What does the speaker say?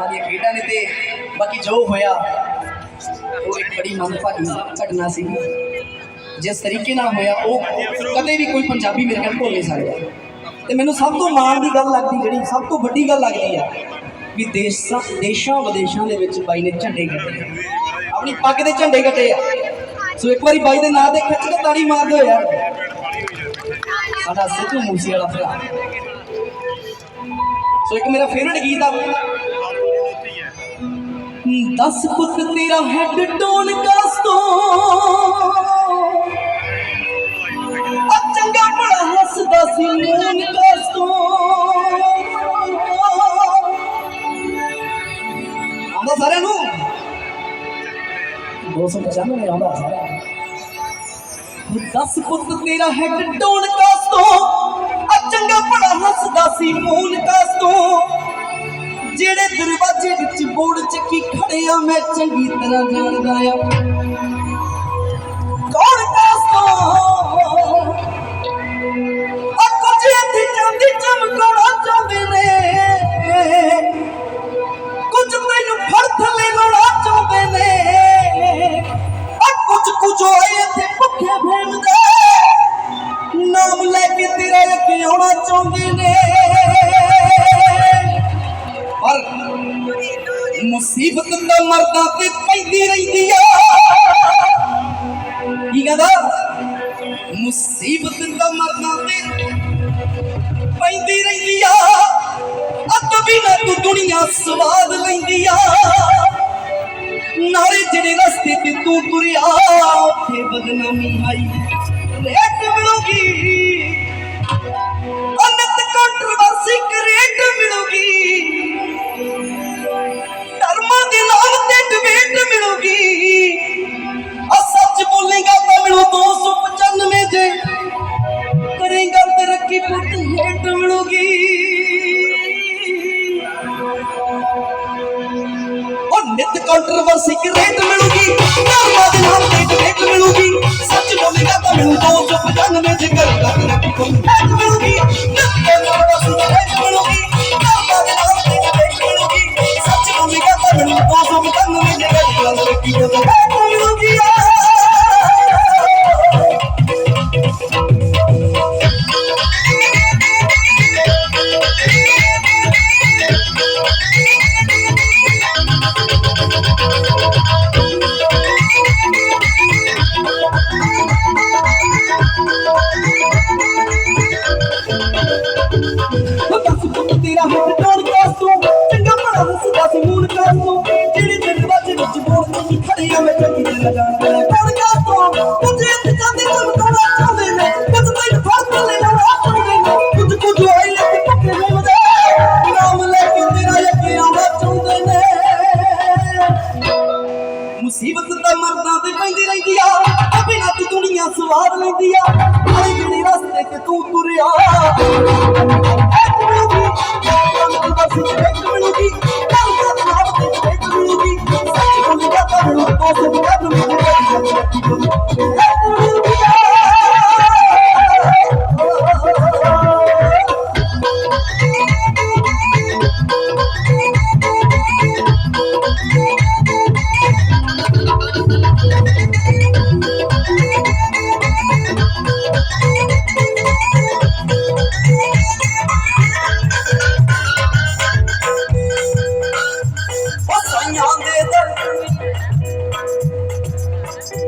ਉਹਨਾਂ ਦੀਆਂ ਖੇਡਾਂ ਨੇ ਤੇ ਬਾਕੀ ਜੋ ਹੋਇਆ, ਉਹ ਇੱਕ ਬੜੀ ਮੰਦਭਾਗੀ ਘਟਨਾ ਸੀ। ਜਿਸ ਤਰੀਕੇ ਨਾਲ ਹੋਇਆ, ਉਹ ਕਦੇ ਵੀ ਕੋਈ ਪੰਜਾਬੀ ਮੇਰੇ ਨਾਲ ਭੁੱਲ ਨਹੀਂ ਸਕਦਾ। ਤੇ ਮੈਨੂੰ ਸਭ ਤੋਂ ਮਾਣ ਦੀ ਗੱਲ ਲੱਗਦੀ ਜਿਹੜੀ, ਸਭ ਤੋਂ ਵੱਡੀ ਗੱਲ ਲੱਗਦੀ ਆ, ਵੀ ਦੇਸ਼ਾਂ ਦੇਸ਼ਾਂ ਵਿਦੇਸ਼ਾਂ ਦੇ ਵਿੱਚ ਬਾਈ ਨੇ ਝੰਡੇ ਗੱਡੇ ਆਪਣੀ ਪੱਗ ਦੇ ਝੰਡੇ ਗੱਡੇ ਆ। ਸੋ ਇੱਕ ਵਾਰੀ ਬਾਈ ਦੇ ਨਾਂ ਤੇ ਖਿੱਚ ਕੇ ਤਾੜੀ ਮਾਰ ਦਿਓ ਯਾਰ ਸਾਡਾ ਸਿੱਧੂ ਮੂਸੇ ਵਾਲਾ ਭਰਾ। ਸੋ ਇੱਕ ਮੇਰਾ ਫੇਵਰਟ ਗੀਤ ਆ ਦਸ ਪੁੱਤ, ਤੇਰਾ ਹੈਡ ਟੋਨ ਕਾਸਤੋਂ? ਆ ਚੰਗਾ ਬੜਾ ਹੱਸਦਾ ਸੀ ਮੂਨ ਕਾਸਤੋਂ। ਆਉਂਦਾ ਸਾਰਿਆਂ ਨੂੰ? 295 ਆਉਂਦਾ ਸਾਰਿਆਂ ਦਸ ਪੁੱਤ, ਤੇਰਾ ਹੈਡ ਟੋਨ ਕਾਸਤੋਂ? ਆ ਚੰਗਾ ਬੜਾ ਹੱਸਦਾ ਸੀ ਮੂਨ ਕਾਸਤੋਂ। ਜਿਹੜੇ ਦਰਵਾਜ਼ੇ ਵਿੱਚ ਬੋੜ ਚੱਕੀ ਖੜਿਆ ਮੈਂ ਚੰਗੀ ਤਰ੍ਹਾਂ ਜਾਣਦਾ ਆ। ਕੌਣ ਕਾਸਤੋਂ ਆ ਕੁਝ ਇੱਥੇ ਚਾਂਦੀ ਚਮਕਾਉਣਾ ਚਾਹੁੰਦੇ ਨੇ। ਕੁਝ ਤੈਨੂੰ ਫੜ ਥੱਲੇ ਲਾਉਣਾ ਚਾਹੁੰਦੇ ਨੇ। ਆ ਕੁਝ ਕੁਝ ਹੋਏ ਇੱਥੇ ਭੁੱਖੇ ਭੇਮਦੇ ਨਾਮ ਲੈ ਕੇ ਤੇਰਾ ਅੱਗੇ ਆਉਣਾ ਚਾਹੁੰਦੇ ਨੇ। ਮੁਸੀਬਤ ਤਾਂ ਮਰਦਾਂ ਤੇ ਪੈਂਦੀ ਰਹਿੰਦੀ ਆ। ਕੀ ਕਹਿੰਦਾ? ਮੁਸੀਬਤ ਤਾਂ ਮਰਦਾਂ ਤੇ ਪੈਂਦੀ ਰਹਿੰਦੀ ਆ। ਅੱਤ ਬਿਨਾ ਤੂੰ ਦੁਨੀਆ ਸਵਾਦ ਲੈਂਦੀ ਆ। ਨਾਲੇ ਜਿਹੜੇ ਰਸਤੇ ਤੇ ਤੂੰ ਤੁਰਿਆ, ਉੱਥੇ ਬਦਨਾਮੀ ਆਈ। ਰੇਟ ਮਿਲੂਗੀ। ਹੇਟ ਮਿਲੂਗੀ ਉਹ ਨਿਤ ਕੰਟਰੋਵਰਸੀ ਕ੍ਰੀਏਟ ਦੱਸ ਪੁੱਤ ਤੇਰਾ ਹੱਥ ਟੋੜ ਕਾਸੋਂ ਚੰਗਾ ਬੜਾ ਹੱਸਦਾ ਸੀ ਮੂਨ ਕਾਸੋਂ ਜਿਹੜੇ ਦਰਵਾਜ਼ੇ ਵਿੱਚ ਬੋਲ ਕੇ ਖੜੇ ਮੈਂ ਚੰਗੀ ਤਰ੍ਹਾਂ ਜਾਣਦਾ ਟੋੜ ਕਾਸੋਂ ਕੁਝ ਇੱਥੇ ਜਾਂਦੇ ਚਮਕਾਉਣਾ ਚਾਹੁੰਦੇ ਨੇ। ਕੁਝ ਤੈਨੂੰ ਫੜ ਕੇ ਲੈ ਲਾਉਣਾ ਚਾਹੁੰਦੇ ਨੇ। ਕੁਝ ਕੁਝ ਹੋਏ ਨੇ ਤੇ ਪੱਕੇ ਹੋਵਦੇ ਨਾਮ ਲੈ ਕੇ ਤੇਰਾ ਅੱਗੇ ਆਉਣਾ ਚਾਹੁੰਦੇ ਨੇ। ਮੁਸੀਬਤ ਤਾਂ ਮਰਦਾਂ ਤੇ ਪੈਂਦੀ ਰਹਿੰਦੀ ਆ। ਆ ਬਿਨਾਂ ਤੂੰ ਦੁਨੀਆ ਸਵਾਰ ਲੈਂਦੀ ਆ। ਆਏ ਜਿਹੜੇ ਰਸਤੇ ਤੇ ਤੂੰ ਤੁਰਿਆ। the